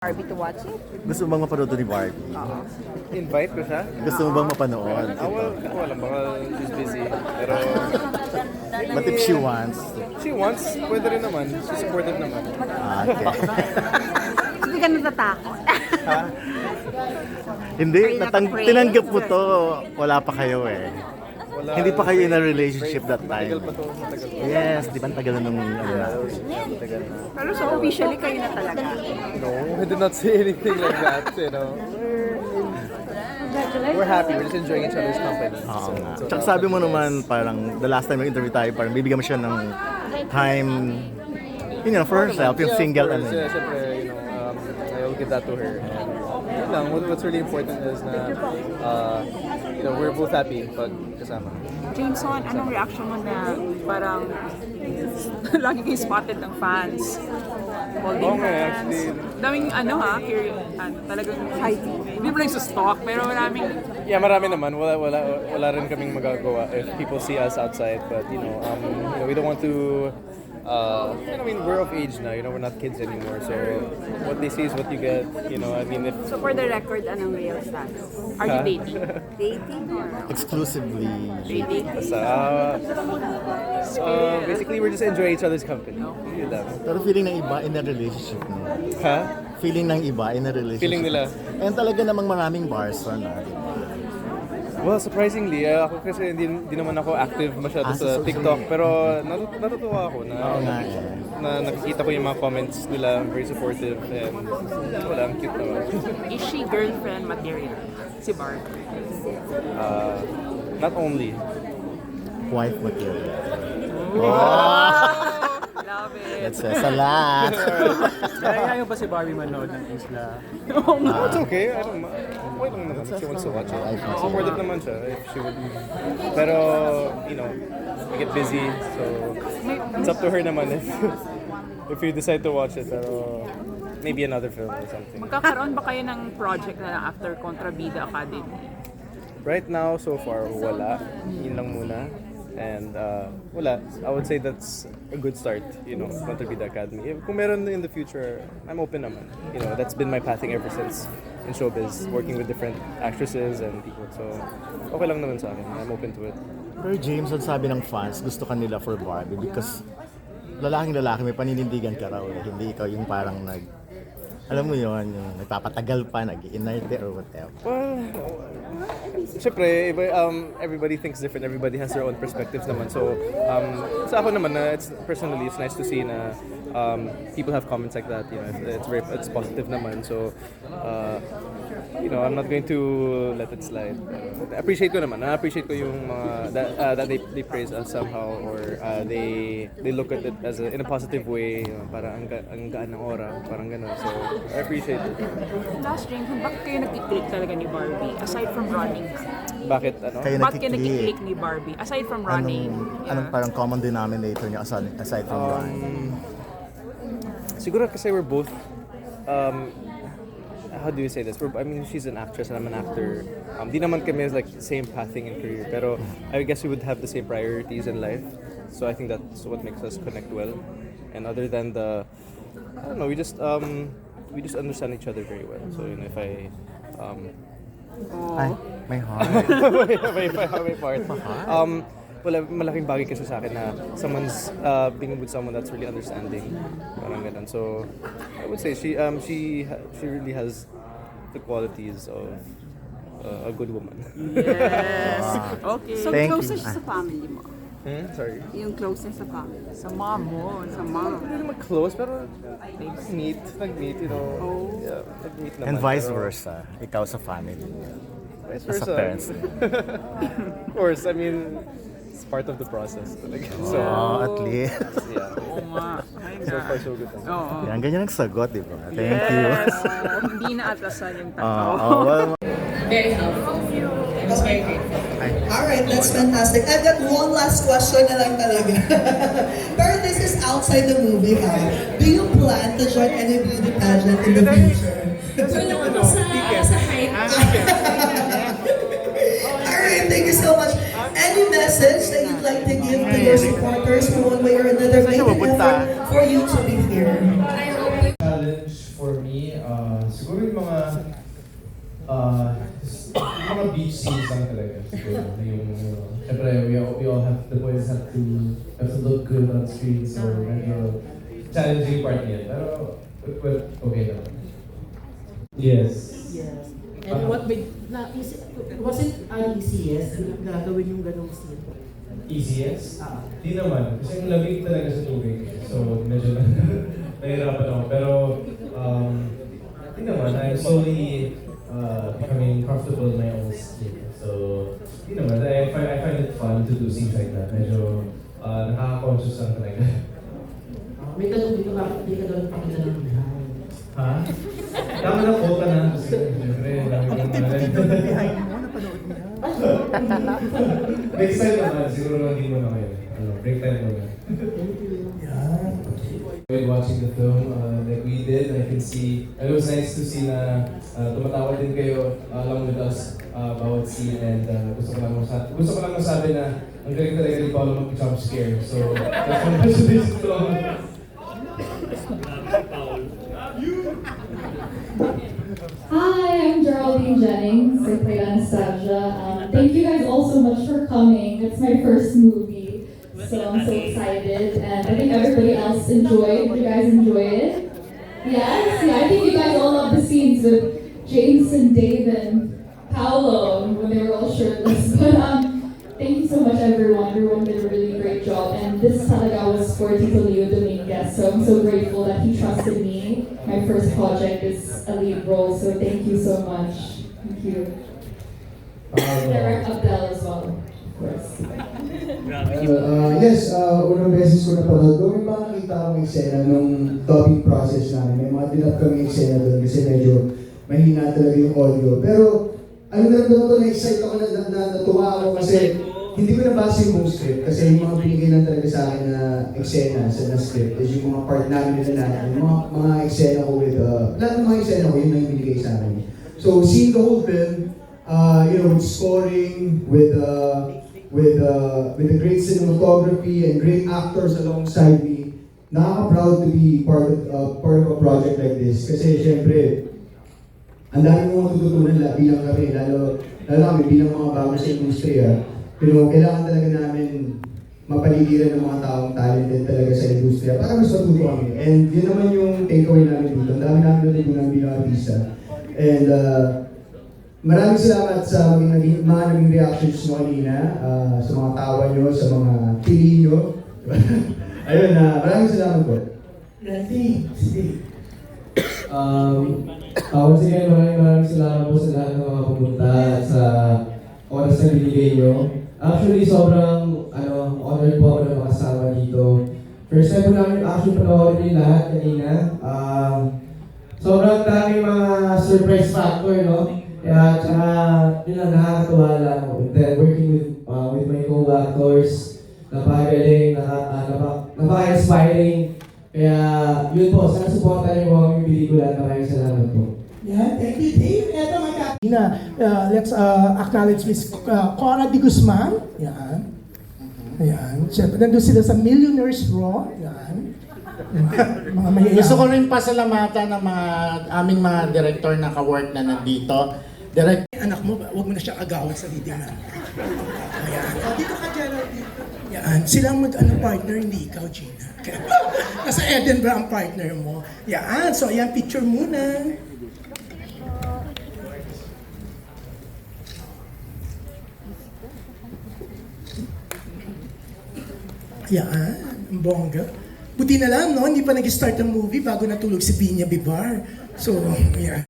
Barbie to watch it. Gusto mo bang mapanood ni Barbie? Invite ko siya? Gusto mo bang mapanood? Ah, well, wala, baka she's busy. Pero But if she wants, she wants, pwede rin naman. She's supportive naman. ah, okay. Hindi ka natatakot. Hindi, Are you not natang- afraid? tinanggap mo to. Wala pa kayo eh. Wala, Hindi pa kayo in a relationship that time. Matagal pa to, matagal pa. Yes, di ba ang tagal na nung ano na. Matagal na. Pero so officially kayo na talaga. No, I did not say anything like that, you know. We're happy, we're just enjoying each other's company. Oo nga. Tsaka sabi mo naman, parang the last time nag-interview tayo, parang bibigyan mo siya ng time, you know, for herself, yung single ano. Yeah, syempre, you know, um, I'll give that to her. And, yun lang, what, what's really important is na, uh, you know, we're both happy pag kasama. Jameson, anong reaction mo na parang lagi kayo spotted ng fans? Holding nga, hands. actually. Daming ano ha, curious, ano, talagang Hindi mo lang sa stock, pero maraming Yeah, marami naman. Wala, wala, wala rin kaming magagawa if people see us outside. But, you know, um, you know we don't want to, uh, I mean, we're of age now. You know, we're not kids anymore. So, what they see is what you get. You know, I mean, if, So for the record, anong real status? are you dating? Dating or? Exclusively. Dating? basta, uh, uh, basically, we're just enjoying each other's company. Yun lang. Pero feeling ng iba in a relationship mo. Ha? Feeling ng iba in a relationship. Feeling nila. And talaga namang maraming bars on na, di ba? Well, surprisingly, uh, ako kasi hindi, hindi naman ako active masyado Ah, sa sa TikTok. Pero natut- natutuwa ako na, nga eh. na nakikita ko yung mga comments nila, very supportive. And wala, ang cute naman. Is she girlfriend material? Si Barb. Uh, not only. Wife material. Love it. That says a lot. Kaya ba si Barbie manood ng Isla? Oh, it's okay. I don't mind. Okay lang naman if she wants to watch it. I think so. Supportive naman siya if she would. Pero, you know, we get busy. So, it's up to her naman if, if you decide to watch it. Pero, maybe another film or something. Magkakaroon ba kayo ng project na lang after Contrabida Academy? Right now, so far, wala. Yun lang muna. And uh, wala. I would say that's a good start, you know, Contribida Academy. If, kung meron in the future, I'm open naman. You know, that's been my pathing ever since in showbiz, working with different actresses and people. So, okay lang naman sa akin. I'm open to it. Pero James, ang sabi ng fans, gusto ka nila for Barbie because lalaking lalaki may paninindigan ka raw eh. Hindi ikaw yung parang nag alam mo yon yung nagpapatagal pa, nag-inerte or whatever. Well, syempre, iba, um, everybody thinks different. Everybody has their own perspectives naman. So, um, sa ako naman, na it's, personally, it's nice to see na um, people have comments like that. You know, it's, it's very, it's positive naman. So, uh, you know, I'm not going to let it slide. Uh, appreciate ko naman. Na-appreciate ko yung mga, that, uh, that they, they praise us somehow or uh, they they look at it as a, in a positive way. You know, para ang, ga- ang gaan ng aura. Parang ganun. So, I appreciate it. Last James, bakit kayo nagkiklik talaga ni Barbie? Aside from running. Bakit, ano? Kayo Bakit kayo nakiklik. nagkiklik ni Barbie? Aside from running. Anong, anong parang common denominator niya aside, aside from Um, running? Siguro kasi we're both um how do you say this? We're, I mean, she's an actress and I'm an actor. Um, di naman kami like same pathing in career, pero I guess we would have the same priorities in life. So I think that's what makes us connect well. And other than the, I don't know, we just um we just understand each other very well. So you know, if I um Ay, may heart. may, may, may part. Um, wala, malaking bagay kasi sa akin na someone's uh, being with someone that's really understanding. Parang ganun. So, I would say she um she she really has the qualities of uh, a good woman. Yes. Okay. So Thank you. closest sa family mo? hmm? Sorry. Yung closest sa family? Sa mom mo. Sa mom? Hindi naman close, pero nag-meet, nag-meet, you know. Yeah, nag-meet naman. And vice pero- versa, ikaw sa family. Vice As a versa. parents. of course, I mean, it's part of the process. talaga. So, Oh, at least. yeah. Oo nga. Ay, So nga. far, so good. Oo. Yan, ganyan ang sagot, di ba? Thank you. Yes. Hindi na atasan yung Ah, tao. oh, well, very helpful. I was very grateful. Alright, that's fantastic. I've got one last question na lang talaga. Pero this is outside the movie, ha? Do you plan to join any beauty pageant in the future? Ako sa, message that you'd like to give to your supporters in one way or another? Make an effort for you to be here. I hope you challenge for me uh, siguro yung mga uh, yung mga beach scenes lang talaga. Siguro yung, uh, syempre, we all, we all have, the boys have to, have to look good on screen. So, medyo challenging part niya. Pero, but, but okay naman. Yes. Yes. And what made, na, is it, was it an ECS na gagawin yung ganong scene? ECS? Ah. Di naman. Kasi ang lamig talaga sa tubig. So, medyo na, nahirapan ako. Pero, um, di naman. I'm slowly uh, becoming comfortable in my own skin. So, di naman. I find, I find it fun to do things like that. Medyo uh, nakaka-conscious lang talaga. Ah, may tanong dito, bakit hindi ka daw pakita ng ha? Tama na quota na. Kasi, syempre, dami kong behind mo, napanood niya. Next time naman, siguro lang din mo na ngayon. Ano, break time muna. enjoyed watching the film uh, like we did. I can see, it was nice to see na uh, tumatawa din kayo uh, along with us uh, bawat scene and uh, gusto ko lang masabi, gusto ko lang masabi na ang galing talaga ni Paolo mag-jump scare. So, that's my message to Hi, I'm Geraldine Jennings. I play Anastasia. My first movie, so I'm so excited. And I think everybody else enjoyed. Did you guys enjoy it? Yes? Yeah, I think you guys all love the scenes with James and Dave and Paolo when they were all shirtless. But um, thank you so much, everyone. Everyone did a really great job. And this talaga was for Tito Leo Dominguez, so I'm so grateful that he trusted me. My first project is a lead role, so thank you so much. Thank you. Derek Abdel as well, course. Uh, yes, uh, unang beses ko napanood. Doon may mga nakita akong eksena nung dubbing process namin. May mga dinap kami eksena doon kasi medyo mahina talaga yung audio. Pero, ano na doon ko, na-excite ako na, na, na natuwa ako kasi hindi ko nabasa yung script kasi yung mga binigay lang talaga sa akin na eksena sa na script is yung mga part namin nila natin, yung mga, mga eksena ko with, uh, lahat ng mga eksena ko, yun lang yung binigay sa akin. So, seeing the whole film, uh, you know, with scoring, with, uh, with uh, with the great cinematography and great actors alongside me, nakaka-proud to be part of uh, part of a project like this. Kasi syempre, ang dami mong matututunan la, bilang kami, lalo, lalo kami bilang mga bago sa industriya. Pero kailangan talaga namin mapaligiran ng mga taong talented talaga sa industriya para mas matuto kami. And yun naman yung takeaway namin dito. Ang dami namin natutunan bilang artista. And uh, Maraming salamat sa mga mga naging reactions mo kanina, ah, sa mga tawa nyo, sa mga tili nyo. Ayun, na maraming salamat po. Sige. Um, uh, once again, maraming maraming salamat po sa lahat ng mga pumunta sa oras na binigay nyo. Actually, sobrang ano, honored po ako na makasama dito. First time po namin actually panoorin yung lahat kanina. Um, sobrang daming mga surprise factor, no? Kaya, tsaka, yun lang, nakakatuwa lang. And then, working with, uh, with my co-actors, napakagaling, naka, uh, napa, napaka-inspiring. Kaya, yun po, sana supportan niyo po ang aming pelikula. Maraming salamat po. Yeah, thank you, Dave. Eto, may na, uh, let's uh, acknowledge Miss uh, Cora Di Guzman. Yan. Yan. Siyempre, nandun sila sa Millionaires Raw. Yan. Mga mayayaman. Gusto ko rin pasalamatan ng mga aming mga director na ka-work na nandito. Direct anak mo, huwag mo na siya agawan sa leading man. Ayan. O, dito ka, Gerald. dito. Yan. Sila ang mag-ano partner, hindi ikaw, Gina. Nasa Edinburgh ang partner mo. Yan. So, ayan, picture muna. Yan. Ang bongga. Buti na lang, no? Hindi pa nag-start ang movie bago natulog si Binya Bibar. So, yeah.